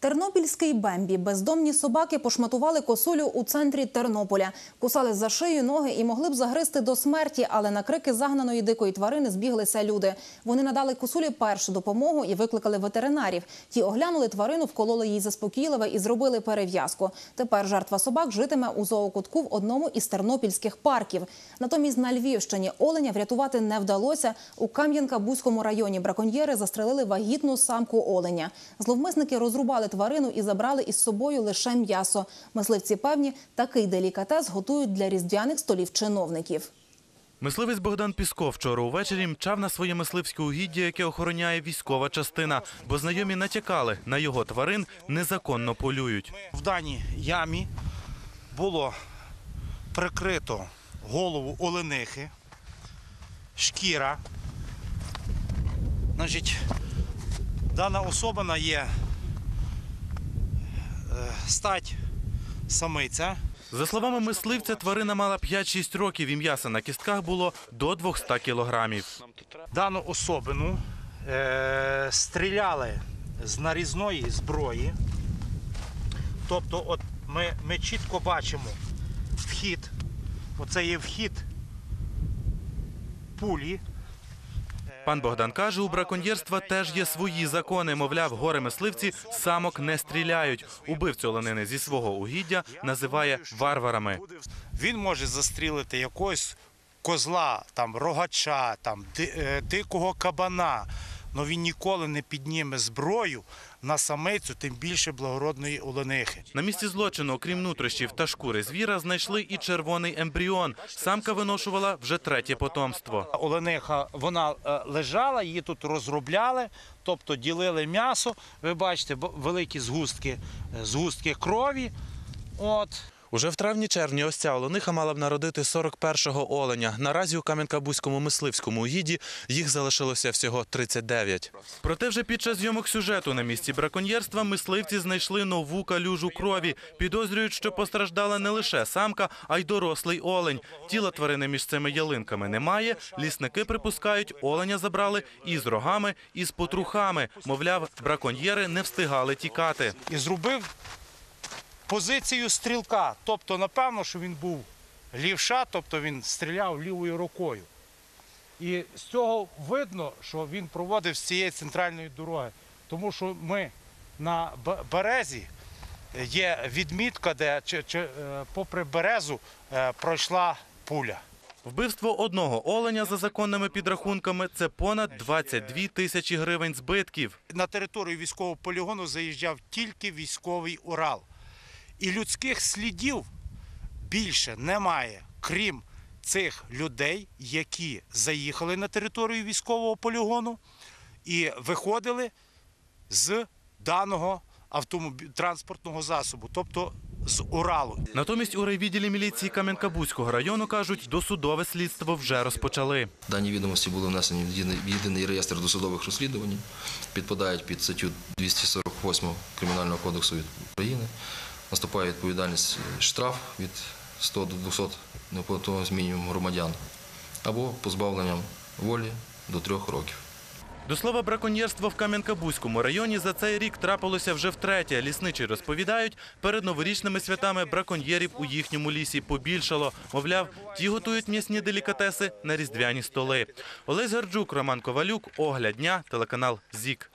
Тернопільський Бембі. Бездомні собаки пошматували косулю у центрі Тернополя. Кусали за шию, ноги і могли б загризти до смерті, але на крики загнаної дикої тварини збіглися люди. Вони надали косулі першу допомогу і викликали ветеринарів. Ті оглянули тварину, вкололи їй заспокійливе і зробили перев'язку. Тепер жертва собак житиме у зоокутку в одному із тернопільських парків. Натомість на Львівщині оленя врятувати не вдалося. У Кам'янка-Бузькому районі браконьєри застрелили вагітну самку оленя. Зловмисники розрубали тварину і забрали із собою лише м'ясо. Мисливці певні, такий делікатес готують для різдвяних столів чиновників. Мисливець Богдан Пісков вчора увечері мчав на своє мисливське угіддя, яке охороняє військова частина, бо знайомі натякали, на його тварин незаконно полюють. В даній ямі було прикрито голову оленихи, шкіра. Значить, дана особина є е, стать самиця. За словами мисливця, тварина мала 5-6 років і м'яса на кістках було до 200 кілограмів. Дану особину е, стріляли з нарізної зброї. Тобто, от ми, ми чітко бачимо вхід. Оце є вхід пулі. Пан Богдан каже, у браконьєрства теж є свої закони. Мовляв, гори мисливці самок не стріляють. Убивцю оленини зі свого угіддя називає варварами. Він може застрілити якогось козла, там, рогача, там, е, дикого кабана. Але він ніколи не підніме зброю на самицю, тим більше благородної оленихи. На місці злочину, окрім нутрощів та шкури звіра, знайшли і червоний ембріон. Самка виношувала вже третє потомство. Олениха вона е, лежала, її тут розробляли, тобто ділили м'ясо. Ви бачите, великі згустки, е, згустки крові. От. Уже в травні-червні ось ця олениха мала б народити 41-го оленя. Наразі у Кам'янка-Бузькому мисливському угідді їх залишилося всього 39. Проте вже під час зйомок сюжету на місці браконьєрства мисливці знайшли нову калюжу крові. Підозрюють, що постраждала не лише самка, а й дорослий олень. Тіла тварини між цими ялинками немає. Лісники припускають, оленя забрали і з рогами, і з потрухами. Мовляв, браконьєри не встигали тікати. І зробив позицію стрілка. Тобто, напевно, що він був лівша, тобто він стріляв лівою рукою. І з цього видно, що він проводив з цієї центральної дороги. Тому що ми на березі е, є відмітка, де е, попри березу е, пройшла пуля. Вбивство одного оленя за законними підрахунками це понад 22 тисячі гривень збитків. На територію військового полігону заїжджав тільки військовий Урал. І людських слідів більше немає, крім цих людей, які заїхали на територію військового полігону і виходили з даного транспортного засобу, тобто з Уралу. Натомість у райвідділі міліції Кам'янка-Бузького району кажуть, досудове слідство вже розпочали. Дані відомості були внесені в єдиний- в єдиний реєстр досудових розслідувань, підпадають під статтю 248 Кримінального кодексу України. Наступає відповідальність е, штраф від 100 до 200 неоплатного з мінімум громадян або позбавленням волі до трьох років. До слова, браконьєрство в Кам'янка-Бузькому районі за цей рік трапилося вже втретє. Лісничі розповідають, перед новорічними святами браконьєрів у їхньому лісі побільшало. Мовляв, ті готують м'ясні делікатеси на різдвяні столи. Олесь Гарджук, Роман Ковалюк, Огляд дня, телеканал ЗІК.